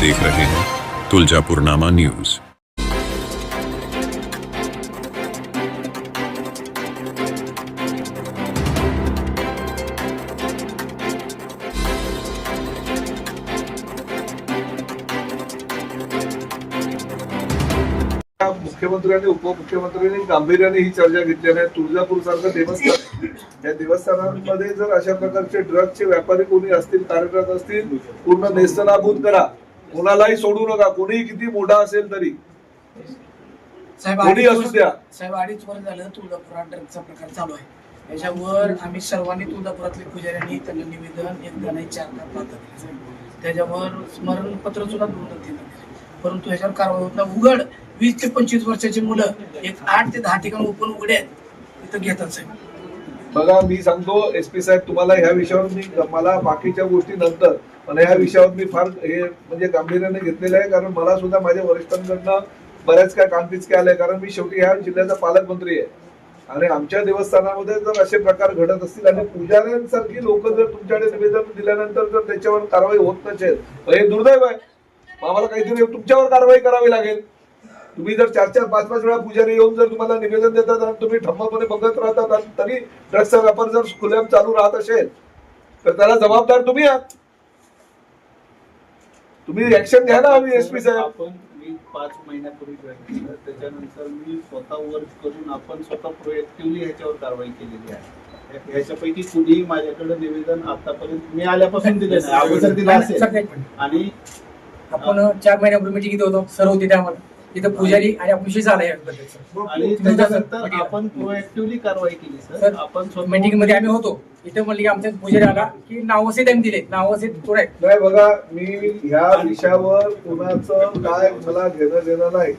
देख रहे हैं तुलजापुरनामा न्यूज। मुख्यमंत्र्यांनी उपमुख्यमंत्र्यांनी गांभीर्याने ही चर्चा घेतली आहे. तुळजापूर सारखं देवस्थान या देवस्थानांमध्ये जर अशा प्रकारचे ड्रग्सचे व्यापारी कोणी असतील कार्यरत असतील पूर्ण नेस्तनाबूत करा. कोणालाही सोडू नका. कोणीही किती मोठा असेल तरी. साहेब कोणी असू द्या. साहेब अडीच वर्ष झालं ड्रग्जचा प्रकार चालू आहे. त्याच्यावर आम्ही सर्वांनी तुळजापुरातले पुजाऱ्यांनी त्यांना निवेदन एकदा नाही चारदा साहेब. त्याच्यावर स्मरणपत्र सुद्धा दिलं परंतु ह्याच्यावर कारवाई होत नाही. उघड. वीस ते पंचवीस वर्षाची मुलं एक आठ ते दहा ठिकाण ओपन उघडे आहेत. तिथं घेतात साहेब. बघा मी सांगतो एस पी साहेब तुम्हाला ह्या विषयावर मी मला बाकीच्या गोष्टी नंतर पण या विषयावर मी फार हे म्हणजे गांभीर्याने घेतलेलं आहे कारण मला सुद्धा माझ्या वरिष्ठांकडनं बऱ्याच काय कानपिचके आले कारण मी शेवटी ह्या जिल्ह्याचा पालकमंत्री आहे. आणि आमच्या देवस्थानामध्ये जर असे प्रकार घडत असतील आणि पुजाऱ्यांसारखी लोक जर तुमच्याकडे निवेदन दिल्यानंतर जर त्याच्यावर कारवाई होत नसेल तर हे दुर्दैव आहे. आम्हाला काहीतरी तुमच्यावर कारवाई करावी लागेल. तुम्ही जर चार चार पाच पाच वेळा पुजारी येऊन जर तुम्हाला निवेदन देतात आणि तुम्ही ठम्मपणे बघत राहतात आणि तरी ड्रग्सचा व्यापार जर खुल्याम चालू राहत असेल तर त्याला जबाबदार तुम्ही आहात. तुम्ही ऍक्शन घ्या ना हवी एस पी साहेब. आपण मी पाच महिन्यापूर्वी जॉईन केलं त्याच्यानंतर मी स्वतः वर्क करून आपण स्वतः प्रोएक्टिव्हली ह्याच्यावर कारवाई केलेली आहे. ह्याच्यापैकी कुणीही माझ्याकडे निवेदन आतापर्यंत मी आल्यापासून दिले नाही अगोदर दिलं असेल. सर, एक मिनिट. आणि आपण चार महिन्यापूर्वी मिटिंग इथे होतो सर्व होते त्या इथं पुजारी आणि विषय झाला. आणि त्याच्यानंतर आपण प्रोएक्टिव्हली कारवाई केली सर. सर, आपण मीटिंगमध्ये आम्ही होतो. इथे म्हणले की आमच्या पुजारी आला की नावसे त्यांनी दिले नावसे नाही बघा मी ह्या विषयावर कुणाचं काय मला घेणं देणं नाही.